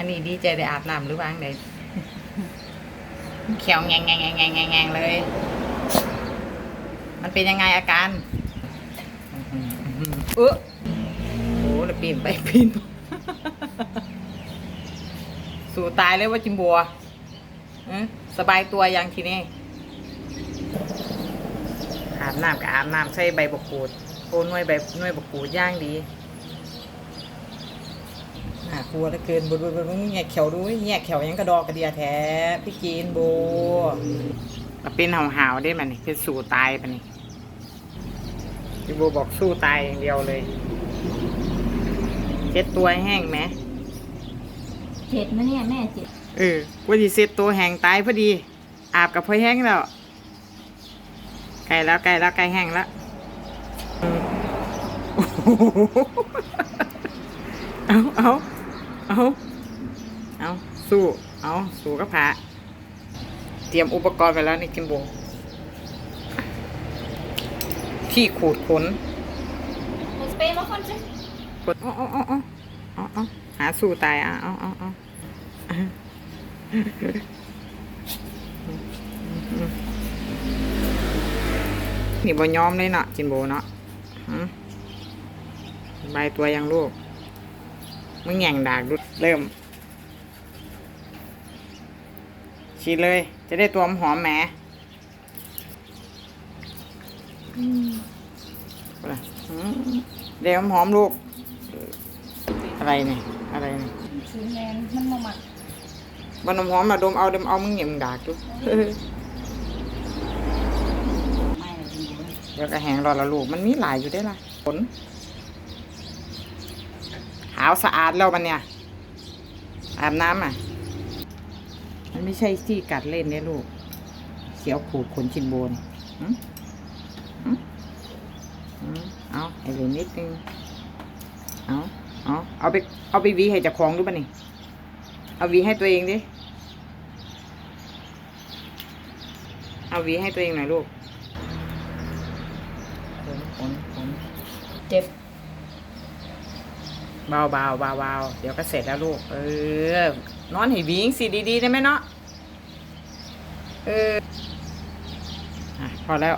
อันนี้ดีใจได้อาบน้ำหรือวางไดเขียวแงงแงงแงงแงงแงงแงงเลย มันเป็นยังไงอาการเออโอ้แล้วปีนไปปีนมาสู่ตายเลยว่าจิมบัวเอ้อสบายตัวยังทีนี้อาบน้ำกับอาบน้ำใส่ใบบกกูดโอ้หน่วยใบหน่วยบกกูดย่างดีน่ากลัวเหลือเกินบุบบุบบุบแงกเขียวดูแงกเขียวยังกระดอกกระเดียแท้พี่จีนโบก็เป็นหาวๆได้มันนี่เป็นสู่ตายปะนี่พี่โบบอกสู้ตายอย่างเดียวเลยเช็ดตัวให้แห้งไหมเจ็ดนะเนี่ยแม่เจ็ดเออว่าดีเซ็ตตัวแห้งตายพอดี อาบกับพอแห้งแล้วใกล้แล้วใกล้แล้วใกล้แห้งแล้วอืมโอ้โหเอาเอา เอาเอาสู้เอาสู้กับพระเตรียมอุปกรณ์ไปแล้วนี่กิมโบที่ขูดขนสเปรย์มาคนสิกดเอาเอาเอาเอาเอาเอาหาสู้ตายอะเอาเอาเอานี่บ่ยอมเลยเนาะจินโบเนาะหืมใบตัวยังลูก มึงแย่งดากดุดเริ่ม ฉีดเลย จะได้ตัวหอมแหมอืมเดี๋ยวหอมลูก อะไรเนี่ย อะไรเนี่ยสีแดงมันมาหมักบานมหอมมาดมเอาดมเอามึงเหยียมงดากดูไม่เลยจริงเดี๋ยวก็แหงรอละลูก มันมีหลายอยู่ได้อล่ะข นขาวสะอาดแล้วมันเนี่ย อาบน้ำอะ มันไม่ใช่ที่กัดเล่นเนี่ยลูก เขียวขูดขนชินโบนเอาไอ้เหลือนิดนึง เอาเอาเอาไป เอาไปวีให้จับของดูป่ะนี่ เอาวีให้ตัวเองดิ เอาวีให้ตัวเองหน่อยลูกขนขนขนเจ็บ เบาเบาเบาเบาเดี๋ยวก็เสร็จแล้วลูก เออ นอนให้วิ่งสิดีๆได้ไหมเนาะ เออ อะ พอแล้ว